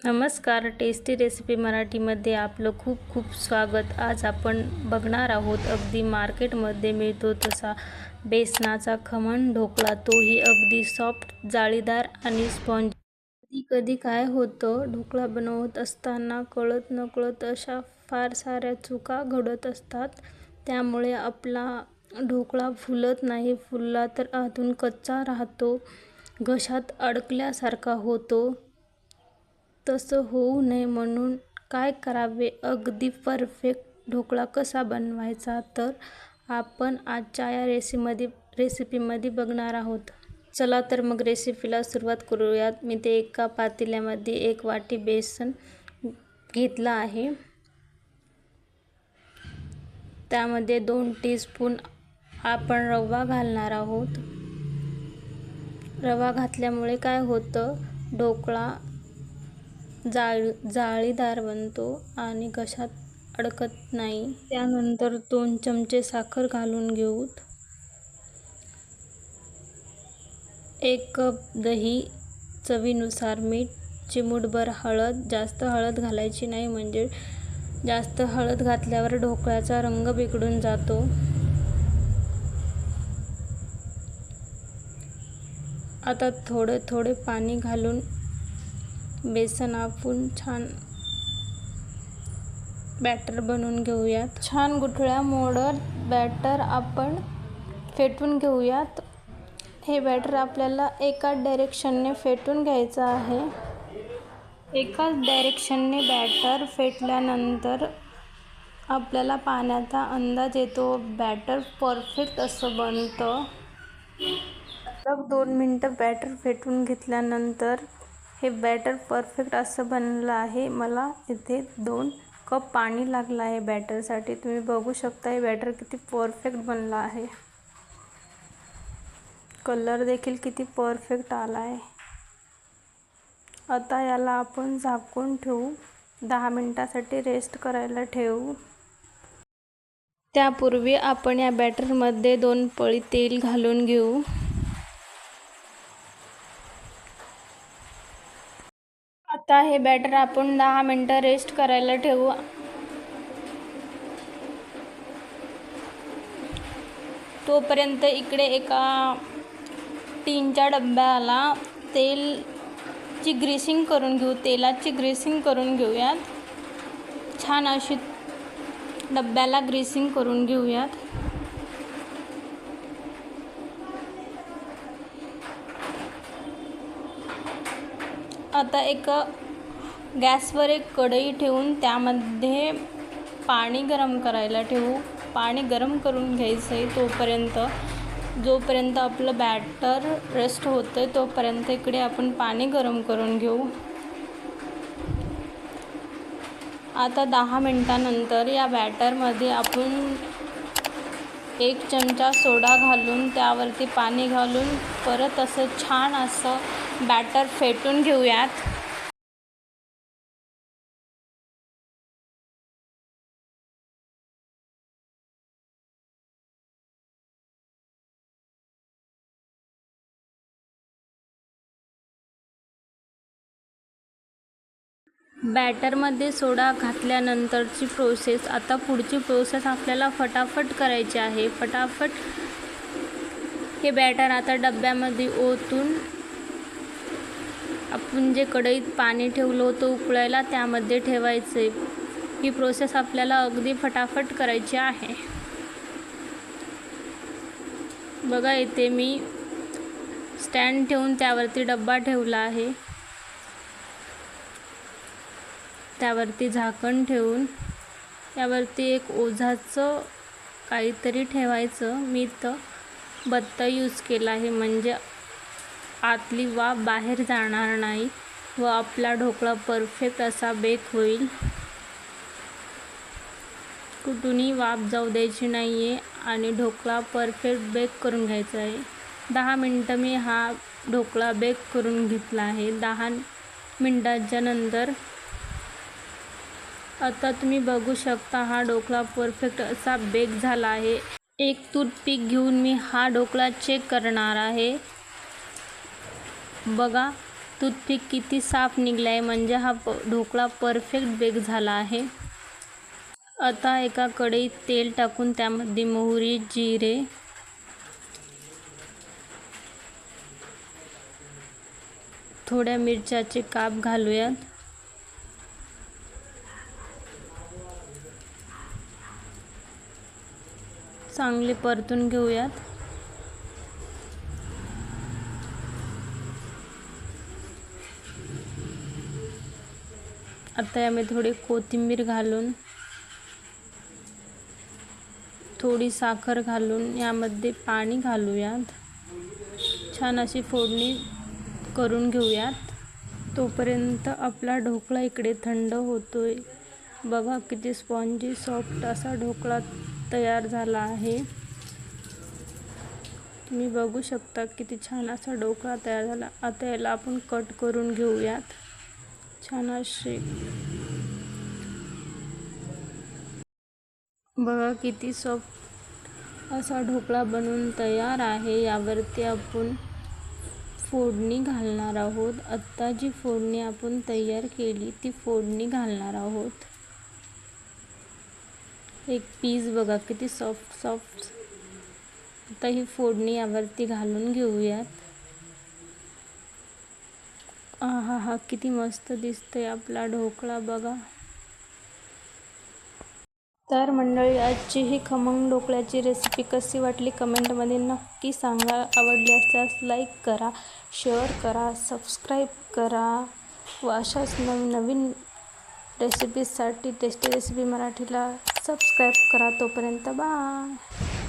नमस्कार tasty recipe मराठीमध्ये आपलं खूप खूप स्वागत. आज आपण बघणार आहोत अगदी मार्केटमध्ये मिळतो तसा बेसनाचा खमण ढोकळा तोही अगदी सॉफ्ट जाळीदार आणि स्पॉन्ज कधी कधी काय होतं ढोकळा बनवत असताना कळत नकळत अशा फार साऱ्या चुका घडत असतात. त्यामुळे आपला ढोकळा फुलत नाही फुलला तर आतून कच्चा राहतो घशात अडकल्यासारखा होतो. तसं होऊ नये म्हणून काय करावे? अगदी परफेक्ट ढोकळा कसा बनवायचा? तर आपण आजच्या या रेसिमध्ये रेसिपीमध्ये बघणार आहोत. चला तर मग रेसिपीला सुरुवात करूयात. मी ते एका पातेल्यामध्ये एक वाटी बेसन घेतलं आहे. त्यामध्ये दोन टीस्पून आपण रवा घालणार आहोत. रवा घातल्यामुळे काय होतं? ढोकळा जाळ जाळीदार बनतो आणि घशात अडकत नाही. त्यानंतर दोन चमचे साखर घालून घेऊत एक कप दही चवीनुसार मीठ चिमूटभर हळद. जास्त हळद घालायची नाही म्हणजे जास्त हळद घातल्यावर ढोकळ्याचा रंग बिघडून जातो. आता थोडे थोडे पाणी घालून बेसन आपण छान बॅटर बनवून घेऊयात. छान गुठळ्या मोडत बॅटर आपण फेटून घेऊयात. हे बॅटर आपल्याला एकाच डायरेक्शनने फेटून घ्यायचं आहे. एकाच डायरेक्शनने बॅटर फेटल्यानंतर आपल्याला पाण्याचा अंदाज येतो. बॅटर परफेक्ट असं बनतं. दोन मिनटं बॅटर फेटून घेतल्यानंतर हे बॅटर परफेक्ट असं बनलं आहे. मला इथे दोन कप पाणी लागलं आहे बॅटरसाठी तुम्ही बघू शकता हे बॅटर किती परफेक्ट बनलं आहे. कलर देखील किती परफेक्ट आला आहे. आता याला आपण झाकून ठेवू. दहा मिनटासाठी रेस्ट करायला ठेवू. त्यापूर्वी आपण या बॅटरमध्ये दोन पळी तेल घालून घेऊ. आता हे बॅटर आपण दहा मिनटं रेस्ट करायला ठेवू. तोपर्यंत इकडे एका टीनच्या डब्याला तेलची ग्रीसिंग करून घेऊ तेलाची ग्रीसिंग करून घेऊयात. छान अशी डब्याला ग्रीसिंग करून घेऊयात. आता एक गॅसवर एक कढई ठेवून त्यामध्ये पाणी गरम करायला ठेवू. पाणी गरम करून घ्यायचं आहे तोपर्यंत. जोपर्यंत आपलं बॅटर रेस्ट होतं आहे तोपर्यंत इकडे आपण पाणी गरम करून घेऊ. आता दहा मिनटानंतर या बॅटरमध्ये आपण एक चमचा सोडा घालून त्यावरती पाणी घालून परत असं छान असं बॅटर फेटून घेऊयात. बॅटरमध्ये सोडा घातल्यानंतरची प्रोसेस आता पुढची प्रोसेस आपल्याला फटाफट करायची आहे. फटाफट हे बॅटर आता डब्यामध्ये ओतून आपण जे कढईत पाणी ठेवलं होतं उकळायला त्यामध्ये ठेवायचं. ही प्रोसेस आपल्याला अगदी फटाफट करायची आहे. बघा इथे मी स्टँड ठेवून त्यावरती डब्बा ठेवला आहे. त्यावरती झाकण ठेवून त्यावरती एक ओझाचं काहीतरी ठेवायचं. मी तर बत्ता यूज केला आहे म्हणजे आतली वाफ बाहेर जाणार नाही व आपला ढोकळा परफेक्ट असा बेक होईल. कुठूनही वाफ जाऊ द्यायची नाही आहे आणि ढोकळा परफेक्ट बेक करून घ्यायचा आहे. दहा मिनटं मी हा ढोकळा बेक करून घेतला आहे. दहा मिनटाच्या नंतर आता तुम्ही बघू शकता हा ढोकळा परफेक्ट असा बेक झाला आहे. एक टूथपिक घेऊन मी हा ढोकळा चेक करणार आहे. बघा टूथपिक किती साफ निघला आहे म्हणजे हा प ढोकळा परफेक्ट बेक झाला आहे. आता एका कढईत तेल टाकून त्यामध्ये मोहरी जिरे थोड्या मिरच्याचे काप घालूयात. चांगले परतून घेऊयात. आता यामध्ये थोडी कोथिंबीर घालून थोडी साखर घालून यामध्ये पाणी घालूयात. छान अशी फोडणी करून घेऊयात. तोपर्यंत आपला ढोकळा इकडे थंड होतोय. बघा किती स्पॉन्जी सॉफ्ट असा ढोकळा तयार झाला आहे. तुम्ही बघू शकता किती छान असा ढोकळा तयार झाला. आता याला आपण कट करून घेऊयात. छान अशी बघा किती सॉफ्ट असा ढोकळा बनवून तयार आहे. यावरती आपण फोडणी घालणार आहोत. आत्ता जी फोडणी आपण तयार केली ती फोडणी घालणार आहोत. एक पीस बघा किती सॉफ्ट सॉफ्ट आता ही फोडणी यावरती घालून घेऊयात. हा हा किती मस्त दिसतंय आपला ढोकळा बघा. तर मंडळी आजची ही खमंग ढोकळ्याची रेसिपी कशी वाटली कमेंटमध्ये नक्की सांगा. आवडली असल्यास लाईक करा शेअर करा सबस्क्राईब करा. व अशाच नवीन नवीन रेसिपीजसाठी टेस्टी रेसिपी मराठीला सबस्क्राईब करा. तोपर्यंत बाय